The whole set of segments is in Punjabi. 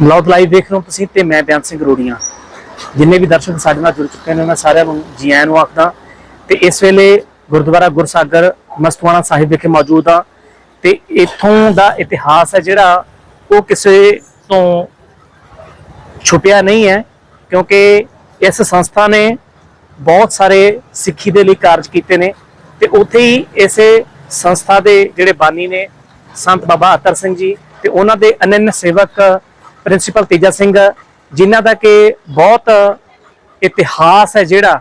ਮਲੌਦ ਲਾਈਵ ਦੇਖ ਰਹੇ ਹੋ ਤੁਸੀਂ ਤੇ ਮੈਂ ਬਿਆਨ ਸਿੰਘ ਰੋੜੀਆਂ ਜਿੰਨੇ ਵੀ ਦਰਸ਼ਕ ਸਾਡੇ ਨਾਲ ਜੁੜ ਚੁੱਕੇ ਨੇ, ਉਹਨਾਂ ਸਾਰਿਆਂ ਨੂੰ ਜੀ ਆਇਆਂ ਨੂੰ ਆਖਦਾ ਤੇ ਇਸ ਵੇਲੇ ਗੁਰਦੁਆਰਾ ਗੁਰਸਾਗਰ ਮਸਤਵਾਣਾ ਸਾਹਿਬ ਵਿਖੇ ਮੌਜੂਦ ਆ ਤੇ ਇੱਥੋਂ ਦਾ ਇਤਿਹਾਸ ਹੈ ਜਿਹੜਾ ਉਹ ਕਿਸੇ ਤੋਂ ਛੁਪਿਆ ਨਹੀਂ ਹੈ, ਕਿਉਂਕਿ ਇਸ ਸੰਸਥਾ ਨੇ ਬਹੁਤ ਸਾਰੇ ਸਿੱਖੀ ਦੇ ਲਈ ਕਾਰਜ ਕੀਤੇ ਨੇ ਤੇ ਉੱਥੇ ਹੀ ਇਸੇ ਸੰਸਥਾ ਦੇ ਜਿਹੜੇ ਬਾਨੀ ਨੇ, ਸੰਤ ਬਾਬਾ ਅਤਰ ਸਿੰਘ ਜੀ ਤੇ ਉਹਨਾਂ ਦੇ ਅਨੰਨ ਸੇਵਕ ਪ੍ਰਿੰਸੀਪਲ ਤੇਜਾ ਸਿੰਘ, ਜਿਨ੍ਹਾਂ ਦਾ ਕਿ ਬਹੁਤ ਇਤਿਹਾਸ ਹੈ ਜਿਹੜਾ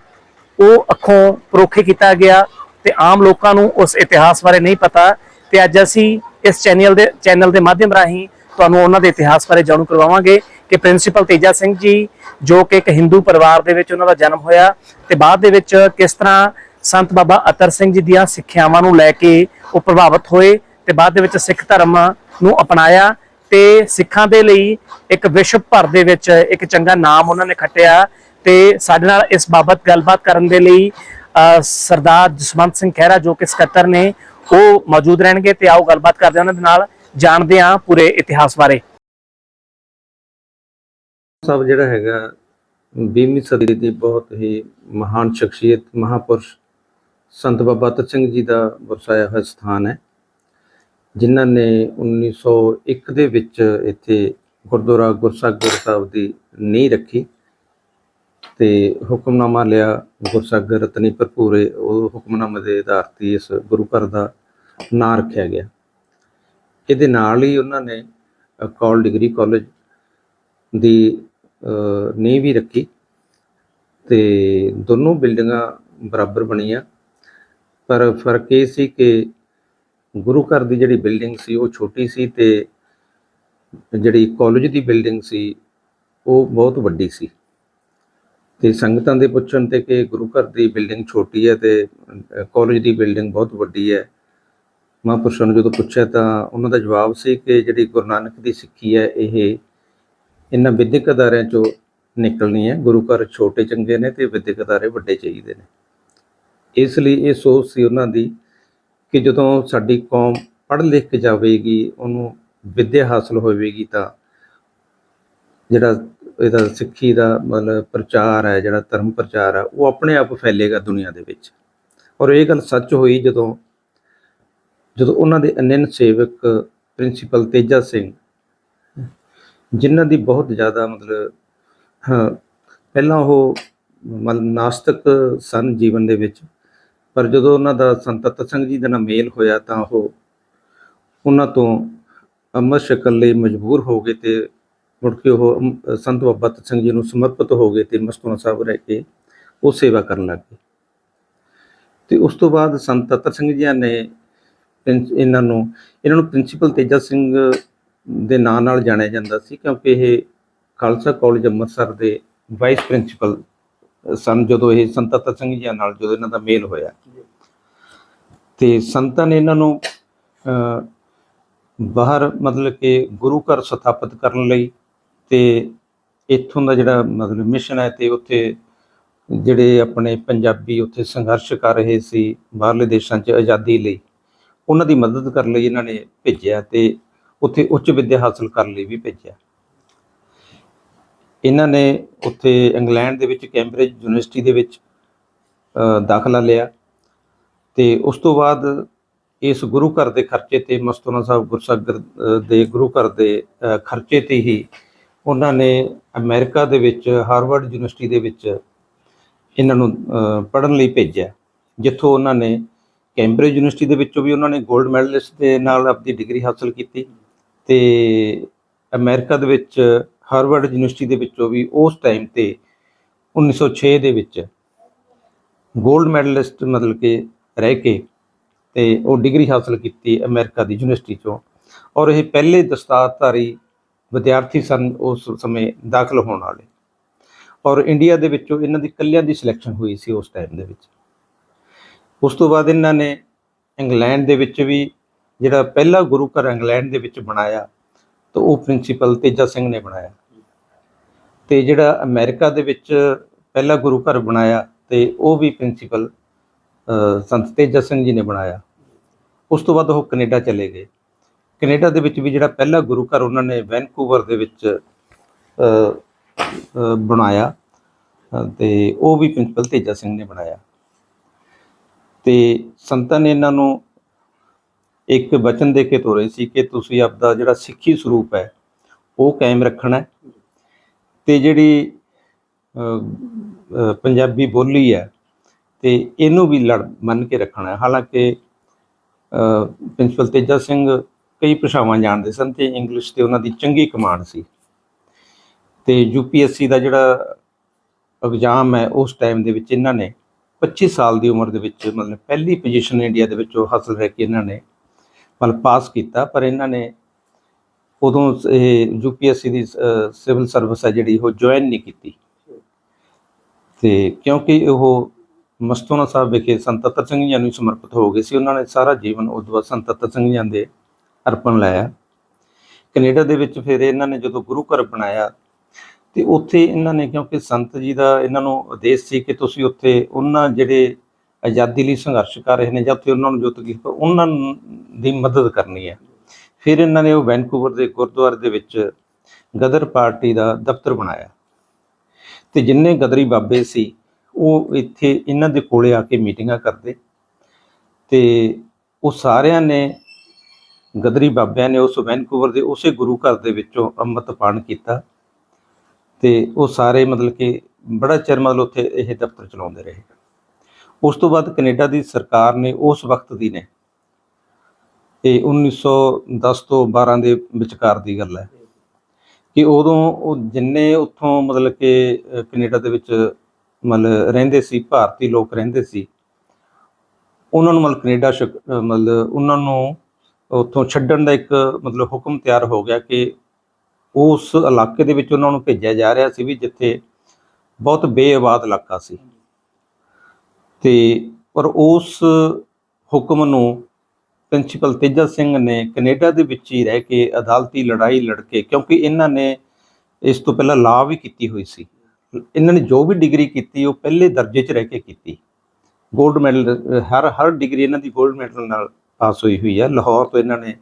ਉਹ ਅੱਖੋਂ ਪਰੋਖੇ ਕੀਤਾ ਗਿਆ ਤੇ ਆਮ ਲੋਕਾਂ ਨੂੰ ਉਸ ਇਤਿਹਾਸ ਬਾਰੇ ਨਹੀਂ ਪਤਾ ਤੇ ਅੱਜ ਅਸੀਂ ਇਸ ਚੈਨਲ ਦੇ ਚੈਨਲ ਦੇ ਮਾਧਿਅਮ ਰਾਹੀਂ ਤੁਹਾਨੂੰ ਉਹਨਾਂ ਦੇ ਇਤਿਹਾਸ ਬਾਰੇ ਜਾਣੂ ਕਰਵਾਵਾਂਗੇ ਕਿ ਪ੍ਰਿੰਸੀਪਲ ਤੇਜਾ ਸਿੰਘ ਜੀ, ਜੋ ਕਿ ਇੱਕ ਹਿੰਦੂ ਪਰਿਵਾਰ ਦੇ ਵਿੱਚ ਉਹਨਾਂ ਦਾ ਜਨਮ ਹੋਇਆ ਤੇ ਬਾਅਦ ਦੇ ਵਿੱਚ ਕਿਸ ਤਰ੍ਹਾਂ ਸੰਤ ਬਾਬਾ ਅਤਰ ਸਿੰਘ ਜੀ ਦੀਆਂ ਸਿੱਖਿਆਵਾਂ ਨੂੰ ਲੈ ਕੇ ਉਹ ਪ੍ਰਭਾਵਿਤ ਹੋਏ ਤੇ ਬਾਅਦ ਦੇ ਵਿੱਚ ਸਿੱਖ ਧਰਮ ਨੂੰ ਅਪਣਾਇਆ ਤੇ ਸਿੱਖਾਂ ਦੇ ਲਈ ਇੱਕ ਵਿਸ਼ਵ ਭਰ ਦੇ ਵਿੱਚ ਇੱਕ ਚੰਗਾ ਨਾਮ ਉਹਨਾਂ ਨੇ ਖੱਟਿਆ ਤੇ ਸਾਡੇ ਨਾਲ ਇਸ ਬਾਬਤ ਗੱਲਬਾਤ ਕਰਨ ਦੇ ਲਈ ਸਰਦਾਰ ਜਸਵੰਤ ਸਿੰਘ ਖਹਿਰਾ ਜੋ ਕਿ ਸਕੱਤਰ ਨੇ, ਉਹ ਮੌਜੂਦ ਰਹਿਣਗੇ ਤੇ ਆਓ ਗੱਲਬਾਤ ਕਰਦੇ ਉਹਨਾਂ ਦੇ ਨਾਲ, ਜਾਣਦੇ ਹਾਂ ਪੂਰੇ ਇਤਿਹਾਸ ਬਾਰੇ। ਸਾਹਿਬ ਜਿਹੜਾ ਹੈਗਾ 20ਵੀਂ ਸਦੀ ਦੀ ਬਹੁਤ ਹੀ ਮਹਾਨ ਸ਼ਖਸੀਅਤ, ਮਹਾਪੁਰਸ਼ ਸੰਤ ਬਾਬਾ ਤਤ ਸਿੰਘ ਜੀ ਦਾ ਵਰਸਾਇਆ ਹੋਇਆ ਸਥਾਨ ਹੈ। ਜਿਨ੍ਹਾਂ ਨੇ 1901 ਦੇ ਵਿੱਚ ਇੱਥੇ ਗੁਰਦੁਆਰਾ ਗੁਰਸਾਗਰ ਸਾਹਿਬ ਦੀ ਨੀਂਹ ਰੱਖੀ ਤੇ ਹੁਕਮਨਾਮਾ ਲਿਆ ਗੁਰਸਾਗਰ ਰਤਨੀ ਭਰਪੂਰੇ ਉਹ ਹੁਕਮਨਾਮੇ ਦੇ ਆਧਾਰ ਤੇ ਇਸ ਗੁਰੂ ਘਰ ਦਾ ਨਾਂ ਰੱਖਿਆ ਗਿਆ। ਇਹਦੇ ਨਾਲ ਹੀ ਉਹਨਾਂ ਨੇ ਕਾਲ ਡਿਗਰੀ ਕਾਲਜ ਦੀ ਨੀਂਹ ਵੀ ਰੱਖੀ ਤੇ ਦੋਨੋਂ ਬਿਲਡਿੰਗਾਂ ਬਰਾਬਰ ਬਣੀਆਂ। ਪਰ ਫ਼ਰਕ ਇਹ ਸੀ ਕਿ ਗੁਰੂ ਘਰ ਦੀ ਜਿਹੜੀ ਬਿਲਡਿੰਗ ਸੀ, ਉਹ ਛੋਟੀ ਸੀ ਤੇ ਜਿਹੜੀ ਕਾਲਜ ਦੀ ਬਿਲਡਿੰਗ ਸੀ, ਉਹ ਬਹੁਤ ਵੱਡੀ ਸੀ। ਤੇ ਸੰਗਤਾਂ ਦੇ ਪੁੱਛਣ ਤੇ ਕਿ ਗੁਰੂ ਘਰ ਦੀ ਬਿਲਡਿੰਗ ਛੋਟੀ ਹੈ ਤੇ ਕਾਲਜ ਦੀ ਬਿਲਡਿੰਗ ਬਹੁਤ ਵੱਡੀ ਹੈ। ਮਹਾਂਪੁਰਸ਼ਾਂ ਨੂੰ ਜਦੋਂ ਪੁੱਛਿਆ ਤਾਂ ਉਹਨਾਂ ਦਾ ਜਵਾਬ ਸੀ ਕਿ ਜਿਹੜੀ ਗੁਰੂ ਨਾਨਕ ਦੀ ਸਿੱਖੀ ਹੈ, ਇਹ ਇਹਨਾਂ ਵਿਦਿਅਕ ਅਦਾਰਿਆਂ ਚੋਂ ਨਿਕਲਣੀ ਹੈ। ਗੁਰੂ ਘਰ ਛੋਟੇ ਚੰਗੇ ਨੇ ਤੇ ਵਿਦਿਅਕ ਅਦਾਰੇ ਵੱਡੇ ਚਾਹੀਦੇ ਨੇ। ਇਸ ਲਈ ਇਹ ਸੋਚ ਸੀ ਉਹਨਾਂ ਦੀ ਕਿ ਜਦੋਂ ਸਾਡੀ ਕੌਮ ਪੜ੍ਹ ਲਿਖ ਕੇ ਜਾਵੇਗੀ, ਉਹਨੂੰ ਵਿੱਦਿਆ ਹਾਸਲ ਹੋਵੇਗੀ ਤਾਂ ਜਿਹੜਾ ਇਹਦਾ ਸਿੱਖੀ ਦਾ ਮਤਲਬ ਪ੍ਰਚਾਰ ਹੈ, ਜਿਹੜਾ ਧਰਮ ਪ੍ਰਚਾਰ ਹੈ, ਉਹ ਆਪਣੇ ਆਪ ਫੈਲੇਗਾ ਦੁਨੀਆ ਦੇ ਵਿੱਚ। ਔਰ ਇਹ ਗੱਲ ਸੱਚ ਹੋਈ ਜਦੋਂ ਜਦੋਂ ਉਹਨਾਂ ਦੇ ਅਨੰਨ ਸੇਵਕ ਪ੍ਰਿੰਸੀਪਲ ਤੇਜਾ ਸਿੰਘ, ਜਿਨ੍ਹਾਂ ਦੀ ਬਹੁਤ ਜ਼ਿਆਦਾ ਮਤਲਬ ਪਹਿਲਾਂ ਉਹ ਮਤਲਬ ਨਾਸਤਕ ਸਨ ਜੀਵਨ ਦੇ ਵਿੱਚ ਪਰ ਜਦੋਂ ਉਹਨਾਂ ਦਾ ਸੰਤ ਤਤ ਸਿੰਘ ਜੀ ਦੇ ਨਾਲ ਮੇਲ ਹੋਇਆ ਤਾਂ ਉਹ ਉਹਨਾਂ ਤੋਂ ਅੰਮ੍ਰਿਤ ਛਕਣ ਲਈ ਮਜਬੂਰ ਹੋ ਗਏ ਤੇ ਮੁੜ ਕੇ ਉਹ ਸੰਤ ਬਾਬਾ ਤਤ ਸਿੰਘ ਜੀ ਨੂੰ ਸਮਰਪਿਤ ਹੋ ਗਏ ਤੇ ਮਸਤੂਆ ਸਾਹਿਬ ਰਹਿ ਕੇ ਉਹ ਸੇਵਾ ਕਰਨ ਲੱਗ ਗਏ। ਤੇ ਉਸ ਤੋਂ ਬਾਅਦ ਸੰਤ ਤਤ ਸਿੰਘ ਜੀ ਨੇ ਪ੍ਰਿੰਸ- ਇਹਨਾਂ ਨੂੰ ਇਹਨਾਂ ਨੂੰ ਪ੍ਰਿੰਸੀਪਲ ਤੇਜਾ ਸਿੰਘ ਦੇ ਨਾਂ ਨਾਲ ਜਾਣਿਆ ਜਾਂਦਾ ਸੀ ਕਿਉਂਕਿ ਇਹ ਖਾਲਸਾ ਕਾਲਜ ਅੰਮ੍ਰਿਤਸਰ ਦੇ ਵਾਈਸ ਪ੍ਰਿੰਸੀਪਲ ਸਨ ਜਦੋਂ ਇਹ ਸੰਤ ਤਤ ਸਿੰਘ ਜੀ ਨਾਲ ਜਦੋਂ ਇਹਨਾਂ ਦਾ ਮੇਲ ਹੋਇਆ। ਤੇ ਸੰਤਾਂ ਨੇ ਇਹਨਾਂ ਨੂੰ ਬਾਹਰ ਮਤਲਬ ਕਿ ਗੁਰੂ ਘਰ ਸਥਾਪਿਤ ਕਰਨ ਲਈ ਤੇ ਇੱਥੋਂ ਦਾ ਜਿਹੜਾ ਮਤਲਬ ਮਿਸ਼ਨ ਹੈ ਤੇ ਉੱਥੇ ਜਿਹੜੇ ਆਪਣੇ ਪੰਜਾਬੀ ਉੱਥੇ ਸੰਘਰਸ਼ ਕਰ ਰਹੇ ਸੀ ਬਾਹਰਲੇ ਦੇਸ਼ਾਂ 'ਚ ਆਜ਼ਾਦੀ ਲਈ, ਉਹਨਾਂ ਦੀ ਮਦਦ ਕਰਨ ਲਈ ਇਹਨਾਂ ਨੇ ਭੇਜਿਆ ਤੇ ਉੱਥੇ ਉੱਚ ਵਿੱਦਿਆ ਹਾਸਲ ਕਰਨ ਲਈ ਵੀ ਭੇਜਿਆ। ਇਹਨਾਂ ਨੇ ਉੱਥੇ ਇੰਗਲੈਂਡ ਦੇ ਵਿੱਚ, ਕੈਂਬਰਿਜ ਯੂਨੀਵਰਸਿਟੀ ਦੇ ਵਿੱਚ ਦਾਖਲਾ ਲਿਆ। ਤੇ ਉਸ ਤੋਂ ਬਾਅਦ ਇਸ ਗੁਰੂ ਘਰ ਦੇ ਖਰਚੇ ਤੇ ਮਸਤੂਨਾ ਸਾਹਿਬ ਗੁਰਸਾਗਰ ਦੇ ਗੁਰੂ ਘਰ ਦੇ ਖਰਚੇ ਤੇ ਹੀ ਉਹਨਾਂ ਨੇ ਅਮਰੀਕਾ ਦੇ ਵਿੱਚ, ਹਾਰਵਰਡ ਯੂਨੀਵਰਸਿਟੀ ਦੇ ਵਿੱਚ ਇਹਨਾਂ ਨੂੰ ਪੜ੍ਹਨ ਲਈ ਭੇਜਿਆ। ਜਿੱਥੋਂ ਉਹਨਾਂ ਨੇ ਕੈਂਬਰਿਜ ਯੂਨੀਵਰਸਿਟੀ ਦੇ ਵਿੱਚੋਂ ਵੀ ਉਹਨਾਂ ਨੇ 골ਡ ਮੈਡਲਿਸਟ ਦੇ ਨਾਲ ਆਪਣੀ ਡਿਗਰੀ ਹਾਸਲ ਕੀਤੀ ਤੇ ਅਮਰੀਕਾ ਦੇ ਵਿੱਚ, ਹਾਰਵਰਡ ਯੂਨੀਵਰਸਿਟੀ ਦੇ ਵਿੱਚੋਂ ਵੀ ਉਸ ਟਾਈਮ ਤੇ 1906 ਦੇ ਵਿੱਚ 골ਡ ਮੈਡਲਿਸਟ ਮਤਲਬ ਕਿ ਰਹਿ ਕੇ ਤੇ ਉਹ ਡਿਗਰੀ ਹਾਸਲ ਕੀਤੀ ਅਮਰੀਕਾ ਦੀ ਯੂਨੀਵਰਸਿਟੀ ਚੋਂ। ਔਰ ਇਹ ਪਹਿਲੇ ਦਸਤਾਰਧਾਰੀ ਵਿਦਿਆਰਥੀ ਸਨ ਉਸ ਸਮੇਂ ਦਾਖਲ ਹੋਣ ਵਾਲੇ। ਔਰ ਇੰਡੀਆ ਦੇ ਵਿੱਚੋਂ ਇਹਨਾਂ ਦੀ ਕੱਲਿਆਂ ਦੀ ਸਿਲੈਕਸ਼ਨ ਹੋਈ ਸੀ ਉਸ ਟਾਈਮ ਦੇ ਵਿੱਚ। ਉਸ ਤੋਂ ਬਾਅਦ ਇਹਨਾਂ ਨੇ ਇੰਗਲੈਂਡ ਦੇ ਵਿੱਚ ਵੀ ਜਿਹੜਾ ਪਹਿਲਾ ਗੁਰੂ ਘਰ ਇੰਗਲੈਂਡ ਦੇ ਵਿੱਚ ਬਣਾਇਆ, ਤਾਂ ਉਹ ਪ੍ਰਿੰਸੀਪਲ ਤੇਜਾ ਸਿੰਘ ਨੇ ਬਣਾਇਆ। ਤੇ ਜਿਹੜਾ ਅਮਰੀਕਾ ਦੇ ਵਿੱਚ ਪਹਿਲਾ ਗੁਰੂ ਘਰ ਬਣਾਇਆ, ਤੇ ਉਹ ਵੀ ਪ੍ਰਿੰਸੀਪਲ ਸੰਤ ਤੇਜਾ ਸਿੰਘ ਜੀ ਨੇ ਬਣਾਇਆ। ਉਸ ਤੋਂ ਬਾਅਦ ਉਹ ਕੈਨੇਡਾ ਚਲੇ ਗਏ। ਕੈਨੇਡਾ ਦੇ ਵਿੱਚ ਵੀ ਜਿਹੜਾ ਪਹਿਲਾ ਗੁਰੂ ਘਰ ਉਹਨਾਂ ਨੇ ਵੈਨਕੂਵਰ ਦੇ ਵਿੱਚ ਬਣਾਇਆ। ਅ, ਤੇ ਉਹ ਵੀ ਪ੍ਰਿੰਸੀਪਲ ਤੇਜਾ ਸਿੰਘ ਨੇ ਬਣਾਇਆ। ਤੇ ਸੰਤਾਂ ਨੇ ਇਹਨਾਂ ਨੂੰ ਇੱਕ ਵਚਨ ਦੇ ਕੇ ਤੋਰੇ ਸੀ ਕਿ ਤੁਸੀਂ ਆਪਦਾ ਜਿਹੜਾ ਸਿੱਖੀ ਸਰੂਪ ਹੈ ਉਹ ਕਾਇਮ ਰੱਖਣਾ ਹੈ। ਤੇ ਜਿਹੜੀ ਪੰਜਾਬੀ ਬੋਲੀ ਹੈ ਤੇ ਇਹਨੂੰ ਵੀ ਲੜ ਮੰਨ ਕੇ ਰੱਖਣਾ ਹਾਲਾਂਕਿ ਪ੍ਰਿੰਸੀਪਲ ਤੇਜਾ ਸਿੰਘ ਕਈ ਭਾਸ਼ਾਵਾਂ ਜਾਣਦੇ ਸਨ ਤੇ ਇੰਗਲਿਸ਼ ਤੇ ਉਹਨਾਂ ਦੀ ਚੰਗੀ ਕਮਾਂਡ ਸੀ। ਤੇ ਯੂਪੀਐਸਸੀ ਦਾ ਜਿਹੜਾ ਐਗਜ਼ਾਮ ਹੈ, ਉਸ ਟਾਈਮ ਦੇ ਵਿੱਚ ਇਹਨਾਂ ਨੇ 25 ਸਾਲ ਦੀ ਉਮਰ ਦੇ ਵਿੱਚ ਮਤਲਬ ਪਹਿਲੀ ਪੋਜੀਸ਼ਨ ਇੰਡੀਆ ਦੇ ਵਿੱਚ ਉਹ ਹਾਸਲ ਕਰਕੇ ਇਹਨਾਂ ਨੇ ਮਤਲਬ ਪਾਸ ਕੀਤਾ, ਪਰ ਇਹਨਾਂ ਨੇ ਉਦੋਂ ਇਹ ਯੂਪੀਐਸਸੀ ਦੀ ਸਿਵਲ ਸਰਵਿਸ ਹੈ ਜਿਹੜੀ, ਉਹ ਜੁਆਇਨ ਨਹੀਂ ਕੀਤੀ। ਤੇ ਕਿਉਂਕਿ ਉਹ ਮਸਤੋਨਾ ਸਾਹਿਬ ਵਿਖੇ ਸੰਤ ਤੱਤ ਸਿੰਘ ਜੀ ਨੂੰ ਸਮਰਪਿਤ ਹੋ ਗਏ ਸੀ। ਉਹਨਾਂ ਨੇ ਸਾਰਾ ਜੀਵਨ ਉਦੋਂ ਬਾਅਦ ਸੰਤ ਤੱਤ ਸਿੰਘ ਜੀ ਦੇ ਅਰਪਣ ਲਾਇਆ। ਕੈਨੇਡਾ ਦੇ ਵਿੱਚ ਫਿਰ ਇਹਨਾਂ ਨੇ ਜਦੋਂ ਗੁਰੂ ਘਰ ਬਣਾਇਆ, ਤੇ ਉੱਥੇ ਇਹਨਾਂ ਨੇ ਕਿਉਂਕਿ ਸੰਤ ਜੀ ਦਾ ਇਹਨਾਂ ਨੂੰ ਉਦੇਸ਼ ਸੀ ਕਿ ਤੁਸੀਂ ਉੱਥੇ ਉਹਨਾਂ ਜਿਹੜੇ ਆਜ਼ਾਦੀ ਲਈ ਸੰਘਰਸ਼ ਕਰ ਰਹੇ ਨੇ ਜਾਂ ਉੱਥੇ ਉਹਨਾਂ ਨੂੰ ਜੋ ਤਕਲੀਫ ਉਹਨਾਂ ਦੀ ਮਦਦ ਕਰਨੀ ਹੈ। ਫਿਰ ਇਹਨਾਂ ਨੇ ਉਹ ਵੈਨਕੂਵਰ ਦੇ ਗੁਰਦੁਆਰੇ ਦੇ ਵਿੱਚ ਗਦਰ ਪਾਰਟੀ ਦਾ ਦਫ਼ਤਰ ਬਣਾਇਆ। ਤੇ ਜਿੰਨੇ ਗਦਰੀ ਬਾਬੇ ਸੀ ਉਹ ਇੱਥੇ ਇਹਨਾਂ ਦੇ ਕੋਲੇ ਆ ਕੇ ਮੀਟਿੰਗਾਂ ਕਰਦੇ ਤੇ ਉਹ ਸਾਰਿਆਂ ਨੇ ਗਦਰੀ ਬਾਬਿਆਂ ਨੇ ਉਸ ਵੈਨਕੂਵਰ ਦੇ ਉਸੇ ਗੁਰੂ ਘਰ ਦੇ ਵਿੱਚੋਂ ਅੰਮ੍ਰਿਤ ਪਾਨ ਕੀਤਾ ਤੇ ਉਹ ਸਾਰੇ ਮਤਲਬ ਕਿ ਬੜਾ ਚਿਰ ਮਤਲਬ ਉੱਥੇ ਇਹ ਦਫ਼ਤਰ ਚਲਾਉਂਦੇ ਰਹੇ। ਉਸ ਤੋਂ ਬਾਅਦ ਕੈਨੇਡਾ ਦੀ ਸਰਕਾਰ ਨੇ ਉਸ ਵਕਤ ਦੀ ਨੇ ਇਹ 1910 ਤੋਂ 12 ਦੇ ਵਿਚਕਾਰ ਦੀ ਗੱਲ ਹੈ ਕਿ ਉਦੋਂ ਉਹ ਜਿੰਨੇ ਉੱਥੋਂ ਮਤਲਬ ਕਿ ਅਹ, ਕੈਨੇਡਾ ਦੇ ਵਿੱਚ ਮਤਲਬ ਰਹਿੰਦੇ ਸੀ, ਭਾਰਤੀ ਲੋਕ ਰਹਿੰਦੇ ਸੀ। ਉਹਨਾਂ ਨੂੰ ਮਤਲਬ ਕੈਨੇਡਾ ਸ਼ਕ- ਮਤਲਬ ਉਹਨਾਂ ਨੂੰ ਉੱਥੋਂ ਛੱਡਣ ਦਾ ਇੱਕ ਮਤਲਬ ਹੁਕਮ ਤਿਆਰ ਹੋ ਗਿਆ ਕਿ ਉਸ ਇਲਾਕੇ ਦੇ ਵਿੱਚ ਉਹਨਾਂ ਨੂੰ ਭੇਜਿਆ ਜਾ ਰਿਹਾ ਸੀ ਵੀ ਜਿੱਥੇ ਬਹੁਤ ਬੇਆਬਾਦ ਇਲਾਕਾ ਸੀ। ਤੇ ਪਰ ਉਸ ਹੁਕਮ ਨੂੰ ਪ੍ਰਿੰਸੀਪਲ ਤੇਜਾ ਸਿੰਘ ਨੇ ਕੈਨੇਡਾ ਦੇ ਵਿੱਚ ਹੀ ਰਹਿ ਕੇ ਅਦਾਲਤੀ ਲੜਾਈ ਲੜ ਕੇ, ਕਿਉਂਕਿ ਇਹਨਾਂ ਨੇ ਇਸ ਤੋਂ ਪਹਿਲਾਂ ਲਾਅ ਵੀ ਕੀਤੀ ਹੋਈ ਸੀ। ਇਹਨਾਂ ਨੇ ਜੋ ਵੀ ਡਿਗਰੀ ਕੀਤੀ ਉਹ ਪਹਿਲੇ ਦਰਜੇ 'ਚ ਰਹਿ ਕੇ ਕੀਤੀ। 골ਡ ਮੈਡਲ ਹਰ ਹਰ ਡਿਗਰੀ ਇਹਨਾਂ ਦੀ 골ਡ ਮੈਡਲ ਨਾਲ ਪਾਸ ਹੋਈ ਹੋਈ ਹੈ ਲਾਹੌਰ ਤੋਂ ਇਹਨਾਂ ਨੇ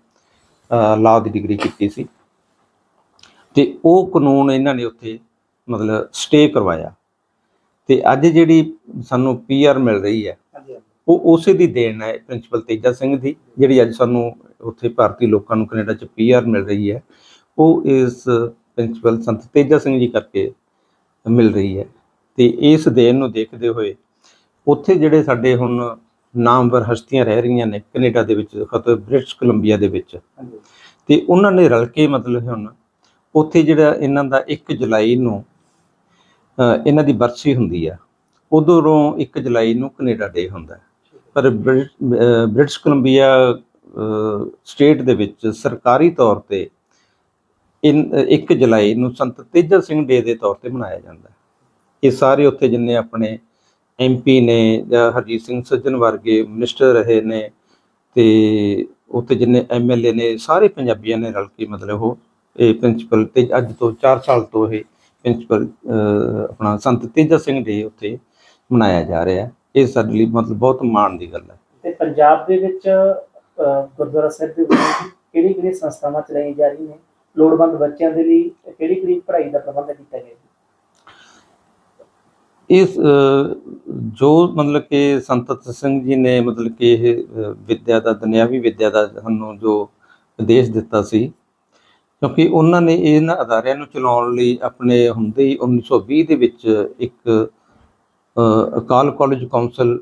ਲਾਅ ਦੀ ਡਿਗਰੀ ਕੀਤੀ ਸੀ। ਤੇ ਉਹ ਕਾਨੂੰਨ ਇਹਨਾਂ ਨੇ ਉੱਥੇ ਮਤਲਬ ਸਟੇ ਕਰਵਾਇਆ। ਤੇ ਅੱਜ ਜਿਹੜੀ ਸਾਨੂੰ ਪੀਆਰ ਮਿਲ ਰਹੀ ਹੈ ਉਹ ਉਸੇ ਦੀ ਦੇਣ ਹੈ ਪ੍ਰਿੰਸੀਪਲ ਤੇਜਾ ਸਿੰਘ ਦੀ ਜਿਹੜੀ ਅੱਜ ਸਾਨੂੰ ਉੱਥੇ ਭਾਰਤੀ ਲੋਕਾਂ ਨੂੰ ਕੈਨੇਡਾ 'ਚ ਪੀਆਰ ਮਿਲ ਰਹੀ ਹੈ। ਉਹ ਇਸ ਪ੍ਰਿੰਸੀਪਲ ਸੰਤ ਤੇਜਾ ਸਿੰਘ ਜੀ ਕਰਕੇ ਮਿਲ ਰਹੀ ਹੈ। ਤੇ ਇਸ ਦੇਣ ਨੂੰ ਦੇਖਦੇ ਹੋਏ ਉੱਥੇ ਜਿਹੜੇ ਸਾਡੇ ਹੁਣ ਨਾਮਵਰ ਹਸਤੀਆਂ ਰਹਿ ਰਹੀਆਂ ਨੇ ਕੈਨੇਡਾ ਦੇ ਵਿੱਚ ਖਤ ਬ੍ਰਿਟਿਸ਼ ਕੋਲੰਬੀਆ ਦੇ ਵਿੱਚ। ਤੇ ਉਹਨਾਂ ਨੇ ਰਲ ਕੇ ਮਤਲਬ ਹੁਣ ਉੱਥੇ ਜਿਹੜਾ ਇਹਨਾਂ ਦਾ 1 ਜੁਲਾਈ ਨੂੰ ਇਹਨਾਂ ਦੀ ਬਰਸੀ ਹੁੰਦੀ ਆ ਉਧਰੋਂ 1 ਜੁਲਾਈ ਨੂੰ ਕੈਨੇਡਾ ਡੇ ਹੁੰਦਾ। ਪਰ ਬ੍ਰਿਟਿਸ਼ ਕੋਲੰਬੀਆ ਸਟੇਟ ਦੇ ਵਿੱਚ ਸਰਕਾਰੀ ਤੌਰ ਤੇ 1 ਜੁਲਾਈ ਨੂੰ ਸੰਤ ਤੇਜਾ ਸਿੰਘ ਡੇ ਦੇ ਤੌਰ ਤੇ ਮਨਾਇਆ ਜਾਂਦਾ ਹੈ। ਇਹ ਸਾਰੇ ਉੱਥੇ ਜਿੰਨੇ ਆਪਣੇ ਐਮਪੀ ਨੇ ਜਾਂ ਹਰਜੀਤ ਸਿੰਘ ਸੱਜਣ ਵਰਗੇ ਮਿਨਿਸਟਰ ਰਹੇ ਨੇ ਤੇ ਉੱਥੇ ਜਿੰਨੇ ਐਮਐਲਏ ਨੇ, ਸਾਰੇ ਪੰਜਾਬੀਆਂ ਨੇ ਰਲ ਕੇ ਮਤਲਬ ਉਹ, ਇਹ ਪ੍ਰਿੰਸੀਪਲ ਤੇ ਅੱਜ ਤੋਂ 4 ਸਾਲ ਤੋਂ ਇਹ ਪ੍ਰਿੰਸੀਪਲ ਆਪਣਾ ਸੰਤ ਤੇਜਾ ਸਿੰਘ ਡੇ ਉੱਥੇ ਮਨਾਇਆ ਜਾ ਰਿਹਾ ਇਹ ਸਾਡੇ ਲਈ ਮਤਲਬ ਬਹੁਤ ਮਾਣ ਦੀ ਗੱਲ ਹੈ। ਤੇ ਪੰਜਾਬ ਦੇ ਵਿੱਚ ਗੁਰਦੁਆਰਾ ਸਾਹਿਬ ਦੇ ਵਿੱਚ ਕਿਹੜੀ ਕਿਹੜੀ ਸੰਸਥਾਵਾਂ ਚਲਾਈਆਂ ਜਾ ਰਹੀਆਂ ਨੇ? ਲੋੜਵੰਦ ਬੱਚਿਆਂ ਦੇ ਲਈ ਕਿਹੜੀ ਕਿਹੜੀ ਪੜ੍ਹਾਈ ਦਾ ਪ੍ਰਬੰਧ ਕੀਤਾ ਗਿਆ ਇਸ ਜੋ ਮਤਲਬ ਕਿ ਸੰਤ ਤਤ ਸਿੰਘ ਜੀ ਨੇ ਮਤਲਬ ਕਿ ਇਹ ਵਿੱਦਿਆ ਦਾ ਦੁਨਿਆਵੀ ਵਿੱਦਿਆ ਦਾ ਸਾਨੂੰ ਜੋ ਉਪਦੇਸ਼ ਦਿੱਤਾ ਸੀ ਕਿਉਂਕਿ ਉਹਨਾਂ ਨੇ ਇਹਨਾਂ ਅਦਾਰਿਆਂ ਨੂੰ ਚਲਾਉਣ ਲਈ ਆਪਣੇ ਹੁੰਦੇ ਹੀ 1920 ਦੇ ਵਿੱਚ ਇੱਕ ਅਕਾਲ ਕਾਲਜ ਕਾਉਂਸਲ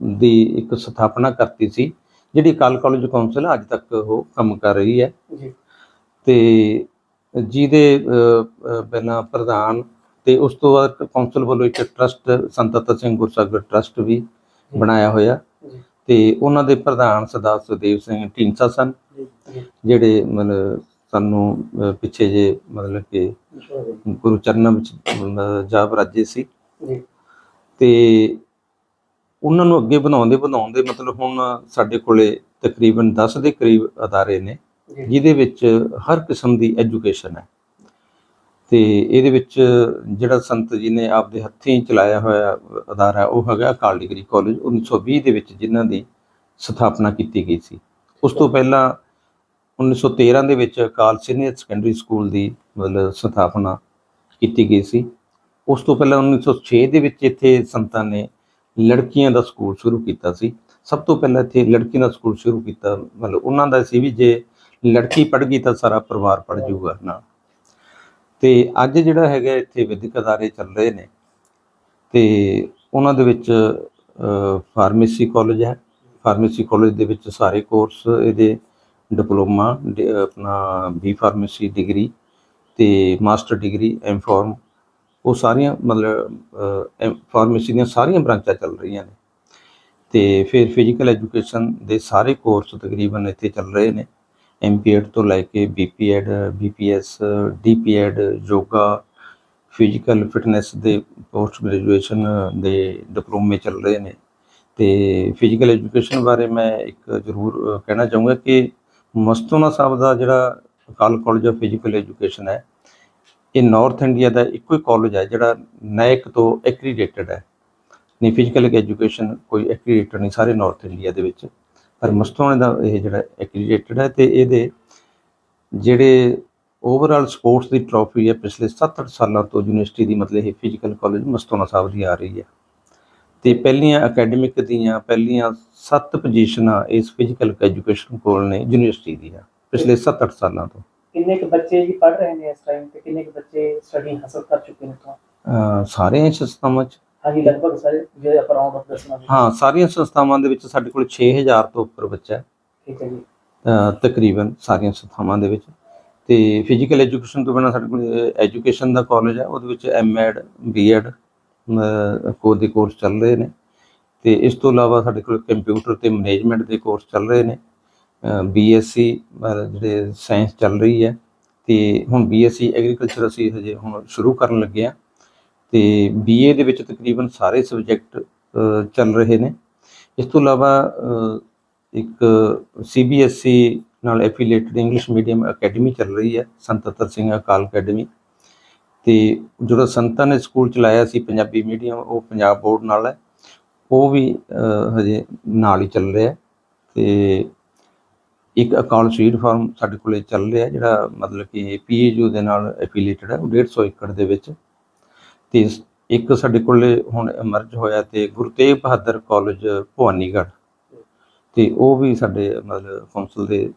ਦੀ ਇੱਕ ਸਥਾਪਨਾ ਕਰਤੀ ਸੀ ਜਿਹੜੀ ਅਕਾਲ ਕਾਲਜ ਕਾਉਂਸਲ ਅੱਜ ਤੱਕ ਉਹ ਕੰਮ ਕਰ ਰਹੀ ਹੈ। ਜੀ। ਤੇ ਜਿਹਦੇ ਪਹਿਲਾਂ ਪ੍ਰਧਾਨ ਤੇ ਉਸ ਤੋਂ ਬਾਅਦ ਕੌਂਸਲ ਵੱਲੋਂ ਇੱਕ ਟਰਸਟ ਸੰਤ ਤਤ ਸਿੰਘ ਗੁਰਸਾਗਰ ਟਰਸਟ ਵੀ ਬਣਾਇਆ ਹੋਇਆ। ਤੇ ਉਹਨਾਂ ਦੇ ਪ੍ਰਧਾਨ ਸਰਦਾਰ ਸੁਦੇਵ ਸਿੰਘ ਢੀਂਡਸਾ ਸਨ। ਜਿਹੜੇ ਮਤਲਬ ਸਾਨੂੰ ਪਿੱਛੇ ਜੇ ਮਤਲਬ ਕਿ ਗੁਰੂ ਚਰਨਾਂ ਵਿੱਚ ਅ, ਜਾ ਬਰਾਜੇ ਸੀ। ਤੇ ਉਹਨਾਂ ਨੂੰ ਅੱਗੇ ਵਧਾਉਂਦੇ ਵਧਾਉਂਦੇ ਮਤਲਬ ਹੁਣ ਸਾਡੇ ਕੋਲੇ ਤਕਰੀਬਨ 10 ਦੇ ਕਰੀਬ ਅਦਾਰੇ ਨੇ। ਜਿਹਦੇ ਵਿੱਚ ਹਰ ਕਿਸਮ ਦੀ ਐਜੂਕੇਸ਼ਨ ਹੈ। ਤੇ ਇਹਦੇ ਵਿੱਚ ਜਿਹੜਾ ਸੰਤ ਜੀ ਨੇ ਆਪਦੇ ਹੱਥੀਂ ਚਲਾਇਆ ਹੋਇਆ ਅਦਾਰਾ ਉਹ ਹੈਗਾ ਅਕਾਲ ਡਿਗਰੀ ਕਾਲਜ 1920 ਦੇ ਵਿੱਚ ਜਿਨ੍ਹਾਂ ਦੀ ਸਥਾਪਨਾ ਕੀਤੀ ਗਈ ਸੀ। ਉਸ ਤੋਂ ਪਹਿਲਾਂ 1913 ਦੇ ਵਿੱਚ ਅਕਾਲ ਸੀਨੀਅਰ ਸੈਕੰਡਰੀ ਸਕੂਲ ਦੀ ਮਤਲਬ ਸਥਾਪਨਾ ਕੀਤੀ ਗਈ ਸੀ। ਉਸ ਤੋਂ ਪਹਿਲਾਂ 1906 ਦੇ ਵਿੱਚ ਇੱਥੇ ਸੰਤਾਂ ਨੇ ਲੜਕੀਆਂ ਦਾ ਸਕੂਲ ਸ਼ੁਰੂ ਕੀਤਾ ਸੀ। ਸਭ ਤੋਂ ਪਹਿਲਾਂ ਇੱਥੇ ਲੜਕੀਆਂ ਦਾ ਸਕੂਲ ਸ਼ੁਰੂ ਕੀਤਾ, ਮਤਲਬ ਉਹਨਾਂ ਦਾ ਸੀ ਵੀ ਜੇ ਲੜਕੀ ਪੜ੍ਹ ਗਈ ਤਾਂ ਸਾਰਾ ਪਰਿਵਾਰ ਪੜ੍ਹ ਜਾਊਗਾ ਨਾਲ। ਤੇ ਅੱਜ ਜਿਹੜਾ ਹੈਗਾ ਇੱਥੇ ਵਿਦਿਅਕ ਅਦਾਰੇ ਚੱਲ ਰਹੇ ਨੇ ਤੇ ਉਹਨਾਂ ਦੇ ਵਿੱਚ ਫਾਰਮੇਸੀ ਕਾਲਜ ਹੈ। ਫਾਰਮੇਸੀ ਕਾਲਜ ਦੇ ਵਿੱਚ ਸਾਰੇ ਕੋਰਸ ਇਹਦੇ ਡਿਪਲੋਮਾ, ਡ- ਆਪਣਾ ਬੀ ਫਾਰਮੇਸੀ ਡਿਗਰੀ ਤੇ ਮਾਸਟਰ ਡਿਗਰੀ, ਐਮ ਫਾਰਮ, ਉਹ ਸਾਰੀਆਂ ਮਤਲਬ ਫਾਰਮੇਸੀ ਦੀਆਂ ਸਾਰੀਆਂ ਬ੍ਰਾਂਚਾਂ ਚੱਲ ਰਹੀਆਂ ਨੇ। ਤੇ ਫਿਰ ਫਿਜ਼ੀਕਲ ਐਜੂਕੇਸ਼ਨ ਦੇ ਸਾਰੇ ਕੋਰਸ ਤਕਰੀਬਨ ਇੱਥੇ ਚੱਲ ਰਹੇ ਨੇ। ਐਮਪੀਐਡ ਤੋਂ ਲੈ ਕੇ BPEd BPS DPEd yoga physical fitness ਦੇ ਪੋਸਟ ਗ੍ਰੈਜੂਏਸ਼ਨ ਦੇ ਡਿਪਲੋਮੇ ਚੱਲ ਰਹੇ ਨੇ। ਤੇ ਫਿਜ਼ੀਕਲ ਐਜੂਕੇਸ਼ਨ ਬਾਰੇ ਮੈਂ ਇੱਕ ਜ਼ਰੂਰ ਕਹਿਣਾ ਚਾਹੂੰਗਾ ਕਿ ਮਸਤੂਨਾ ਸਾਹਿਬ ਦਾ ਜਿਹੜਾ Akal college of physical education ਹੈ, ਇਹ ਨਾਰਥ ਇੰਡੀਆ ਦਾ ਇੱਕੋ ਹੀ ਕਾਲਜ ਹੈ ਜਿਹੜਾ ਨੈਕ ਤੋਂ ਐਕਰੀਡੇਟਡ ਹੈ। ਨਹੀਂ ਫਿਜ਼ੀਕਲ ਐਜੂਕੇਸ਼ਨ ਕੋਈ ਐਕਰੀਡੇਟਡ ਨਹੀਂ ਸਾਰੇ ਨਾਰਥ ਇੰਡੀਆ ਦੇ ਵਿੱਚ। ਪਰ ਮਸਤੂਆਣੇ ਦਾ ਇਹ ਜਿਹੜਾ ਐਕਰੀਡੇਟਡ ਹੈ ਤੇ ਇਹਦੇ ਜਿਹੜੇ ਓਵਰਆਲ ਸਪੋਰਟਸ ਦੀ ਟਰੋਫੀ ਹੈ ਪਿਛਲੇ 7-8 ਸਾਲਾਂ ਤੋਂ ਯੂਨੀਵਰਸਿਟੀ ਦੀ ਮਤਲਬ ਇਹ ਫਿਜ਼ੀਕਲ ਕਾਲਜ ਮਸਤੂਆਣਾ ਸਾਹਿਬ ਦੀ ਆ ਰਹੀ ਹੈ। ਤੇ ਪਹਿਲੀਆਂ ਅਕੈਡਮਿਕ ਦੀਆਂ ਪਹਿਲੀਆਂ 7 ਪੋਜੀਸ਼ਨਾਂ ਇਸ ਫਿਜ਼ੀਕਲ ਐਜੂਕੇਸ਼ਨ ਕੋਲ ਨੇ ਯੂਨੀਵਰਸਿਟੀ ਦੀਆਂ ਪਿਛਲੇ 7-8 ਸਾਲਾਂ ਤੋਂ। ਕਿੰਨੇ ਕੁ ਬੱਚੇ ਜੀ ਪੜ੍ਹ ਰਹੇ ਨੇ ਇਸ ਟਾਈਮ ਤੇ? ਕਿੰਨੇ ਕੁ ਬੱਚੇ ਸਟੱਡੀ ਹਾਸਲ ਕਰ ਚੁੱਕੇ ਨੇ ਤੋਂ ਸਾਰੀਆਂ ਸੰਸਥਾਵਾਂ 'ਚ। ਹਾਂਜੀ ਲਗਭਗ ਸਾਰੇ ਜੇ ਆਪਾਂ ਰਾਉਂਡ ਆਫ ਦੱਸਣਾ। ਹਾਂ ਸਾਰੀਆਂ ਸੰਸਥਾਵਾਂ ਦੇ ਵਿੱਚ ਸਾਡੇ ਕੋਲ 6000 ਤੋਂ ਉੱਪਰ ਬੱਚਾ ਹੈ। ਠੀਕ ਹੈ ਜੀ। ਅਹ ਤਕਰੀਬਨ ਸਾਰੀਆਂ ਸੰਸਥਾਵਾਂ ਦੇ ਵਿੱਚ। ਤੇ ਫਿਜ਼ੀਕਲ ਐਜੂਕੇਸ਼ਨ ਤੋਂ ਬਿਨਾਂ ਸਾਡੇ ਕੋਲ ਐਜੂਕੇਸ਼ਨ ਦਾ ਕਾਲਜ ਹੈ ਉਹਦੇ ਵਿੱਚ ਐਮਐਡ ਬੀਐਡ ਕੋ ਦੇ ਕੋਰਸ ਚੱਲ ਰਹੇ ਨੇ। ਤੇ ਇਸ ਤੋਂ ਇਲਾਵਾ ਸਾਡੇ ਕੋਲ ਕੰਪਿਊਟਰ ਤੇ ਮੈਨੇਜਮੈਂਟ ਦੇ ਕੋਰਸ ਚੱਲ ਰਹੇ ਨੇ। ਬੀਐਸਸੀ ਜਿਹੜੇ ਸਾਇੰਸ ਚੱਲ ਰਹੀ ਹੈ। ਤੇ ਹੁਣ ਬੀਐਸਸੀ ਐਗਰੀਕਲਚਰ ਅਸੀਂ ਹਜੇ ਹੁਣ ਸ਼ੁਰੂ ਕਰਨ ਲੱਗੇ ਆ ਤੇ ਬੀਏ ਦੇ ਵਿੱਚ ਤਕਰੀਬਨ ਸਾਰੇ ਸਬਜੈਕਟ ਚੱਲ ਰਹੇ ਨੇ। ਇਸ ਤੋਂ ਇਲਾਵਾ ਅ, ਇੱਕ ਸੀਬੀਐਸਈ E ਨਾਲ ਐਫੀਲੀਏਟਡ ਇੰਗਲਿਸ਼ ਮੀਡੀਅਮ ਅਕੈਡਮੀ ਚੱਲ ਰਹੀ ਹੈ ਸੰਤਤਰ ਸਿੰਘ ਅਕਾਲ ਅਕੈਡਮੀ ਤੇ ਜਿਹੜਾ ਸੰਤਾਂ ਨੇ ਸਕੂਲ ਚਲਾਇਆ ਸੀ ਪੰਜਾਬੀ ਮੀਡੀਅਮ ਉਹ ਪੰਜਾਬ ਬੋਰਡ ਨਾਲ ਹੈ। ਉਹ ਵੀ ਹਜੇ ਨਾਲ ਹੀ ਚੱਲ ਰਿਹਾ ਹੈ। ਤੇ ਇੱਕ ਅਕਾਲ ਸਵੀਟ ਫਾਰਮ ਸਾਡੇ ਕੋਲੇ ਚੱਲ ਰਿਹਾ ਜਿਹੜਾ ਮਤਲਬ ਕਿ ਪੀਏਯੂ ਦੇ ਨਾਲ ਐਫੀਲੀਏਟਡ ਹੈ ਉਹ 150 ਏਕੜ ਦੇ ਵਿੱਚ ਤੇ ਇੱਕ ਸਾਡੇ ਕੋਲੇ ਹੁਣ ਐਮਰਜ ਹੋਇਆ ਤੇ ਗੁਰੂ ਤੇਗ ਬਹਾਦਰ ਕਾਲਜ ਭਵਾਨੀਗੜ੍ਹ। ਤੇ ਉਹ ਵੀ ਸਾਡੇ ਮਤਲਬ ਕੌਂਸਲ ਦੇ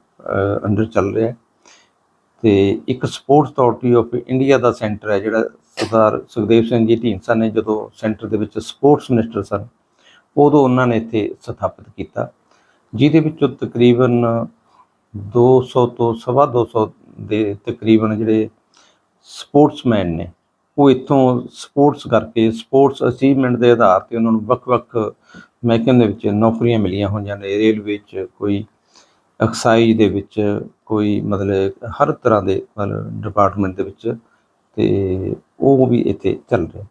ਅੰਡਰ ਚੱਲ ਰਿਹਾ ਹੈ। ਤੇ ਇੱਕ ਸਪੋਰਟਸ ਅਥਾਰਟੀ ਆਫ ਇੰਡੀਆ ਦਾ ਸੈਂਟਰ ਹੈ, ਜਿਹੜਾ ਸਰਦਾਰ ਸੁਖਦੇਵ ਸਿੰਘ ਜੀ ਢੀਂਡਸਾ ਨੇ ਜਦੋਂ ਸੈਂਟਰ ਦੇ ਵਿੱਚ ਸਪੋਰਟਸ ਮਿਨਿਸਟਰ ਸਨ, ਉਦੋਂ ਉਹਨਾਂ ਨੇ ਇੱਥੇ ਸਥਾਪਿਤ ਕੀਤਾ। ਜਿਹਦੇ ਵਿੱਚੋਂ ਤਕਰੀਬਨ 200 ਤੋਂ ਸਵਾ 200 ਦੇ ਤਕਰੀਬਨ ਜਿਹੜੇ ਸਪੋਰਟਸਮੈਨ ਨੇ ਉਹ ਇੱਥੋਂ ਸਪੋਰਟਸ ਕਰਕੇ, ਸਪੋਰਟਸ ਅਚੀਵਮੈਂਟ ਦੇ ਆਧਾਰ ਤੇ ਉਹਨਾਂ ਨੂੰ ਵੱਖ-ਵੱਖ ਮਹਿਕਮੇ ਦੇ ਵਿੱਚ ਨੌਕਰੀਆਂ ਮਿਲੀਆਂ ਹੋਈਆਂ ਨੇ। ਰੇਲਵੇ 'ਚ ਕੋਈ ਐਕਸਾਈਜ਼ ਦੇ ਵਿੱਚ ਕੋਈ ਮਤਲਬ ਹਰ ਤਰ੍ਹਾਂ ਦੇ ਮਤਲਬ ਡਿਪਾਰਟਮੈਂਟ ਦੇ ਵਿੱਚ ਤੇ ਉਹ ਵੀ ਇੱਥੇ ਚੱਲ ਰਿਹਾ